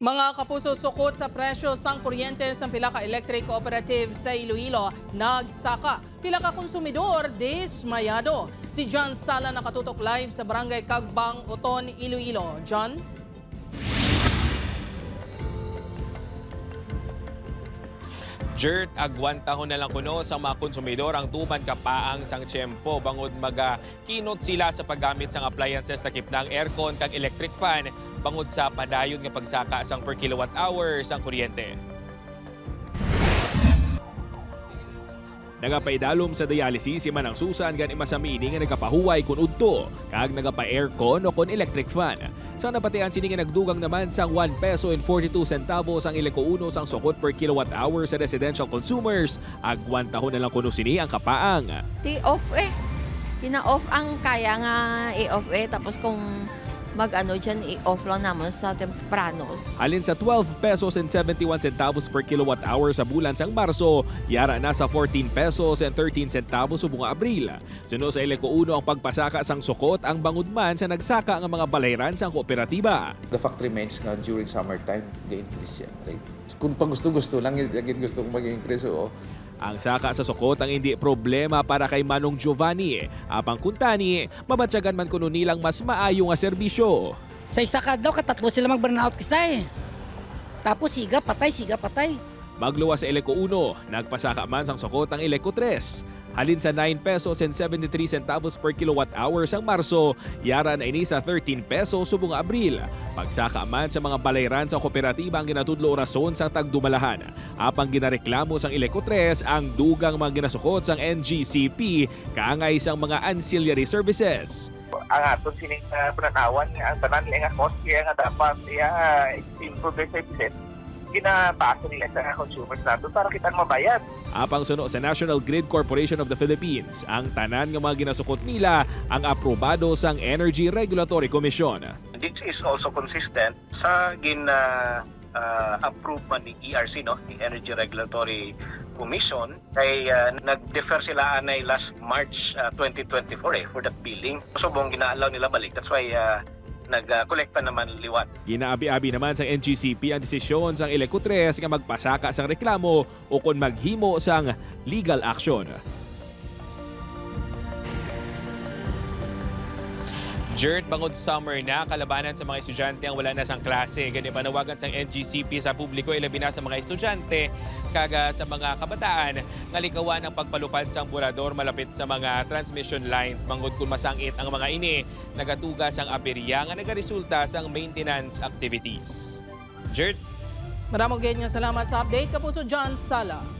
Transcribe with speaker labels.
Speaker 1: Mga kapuso sukot sa presyo sang kuryente sa pila ka electric cooperative sa Iloilo nagsaka. Pila ka konsumidor dismayado. Si John Sala nakatutok live sa Barangay Kagbang, Uton, Iloilo. John?
Speaker 2: Jert, agwantahon na lang kuno sa mga konsumidor ang tuman kapaang sang tiyempo bangod maga kinot sila sa paggamit sang appliances takip ng aircon kag electric fan bangod sa padayon nga pagsaka sang per kilowatt hour sang kuryente. Nagapaidalom sa dialysis si Manang Susan gan imasamini nga nagapahuway kun udto kag nagapa-aircon o kun electric fan. Sa napatian sini nga nagdugang naman sang 1 peso and 42 centavos ang iliko uno sang sukot per kilowatt hour sa residential consumers. Agwantahon na lang kuno sini ang kapaang.
Speaker 3: Ti off eh. Tina-off ang kaya nga i-off eh. Tapos kung mag-ano dyan, i-off lang naman sa temprano.
Speaker 2: Alin sa 12 pesos and 71 centavos per kilowatt hour sa bulan sang Marso, yara na sa 14 pesos and 13 centavos sa bunga Abril. Suno sa iliko uno ang pagpasaka sang sukot ang bangod man sa nagsaka ng mga balayran sang kooperatiba.
Speaker 4: The fact remains nga during summertime, ga-increase yan. Right? Kung pag gusto-gusto lang, again gusto kong mag-increase, oo.
Speaker 2: Ang saka sa sukot ang hindi problema para kay Manong Giovanni. Apang kuntani, mabatyagan man kuno nilang mas maayo nga serbisyo.
Speaker 5: Sa isa ka daw, katatlo sila mag-burnout kisay. Tapos siga, patay, siga, patay.
Speaker 2: Magluwa sa Eleco 1, nagpasaka man sang sukot ang Eleco 3. Halin sa 9 pesos and 73 centavos per kilowatt hour sang Marso, yara na ini sa 13 pesos subong Abril. Pagsaka man sa mga balayran sa kooperatiba ang ginatudlo rason sa tagdumalahan. Apang ginareklamo sang Eleco 3 ang dugang mga ginasukot sang NGCP kaangay sang mga ancillary services.
Speaker 6: ang aton sining uh, pananawan nga ang tanan nga cost nga dapat iya improve services ginapasa nila sa consumers nato para kita mabayad.
Speaker 2: Apang suno sa National Grid Corporation of the Philippines, ang tanan nga mga ginasukot nila ang aprobado sang Energy Regulatory Commission.
Speaker 7: This is also consistent sa gin uh, approve man ni ERC no, ni Energy Regulatory Commission kay uh, nag-defer sila anay last March uh, 2024 eh for that billing. So buong ginaalaw nila balik. That's why uh, nag-collecta naman liwat.
Speaker 2: Ginaabi-abi naman sa NGCP ang desisyon sang 3 nga magpasaka sang reklamo o kung maghimo sang legal action. Jert, bangod summer na, kalabanan sa mga estudyante ang wala na sang klase. Gani panawagan sang NGCP sa publiko, ilabi na sa mga estudyante, kaga sa mga kabataan, ngalikawan ang pagpalupad sang burador malapit sa mga transmission lines. Bangod kung masangit ang mga ini, nagatugas ang aberya nga nagaresulta sang maintenance activities. Jert,
Speaker 1: Maramong ganyan salamat sa update. Kapuso John Sala.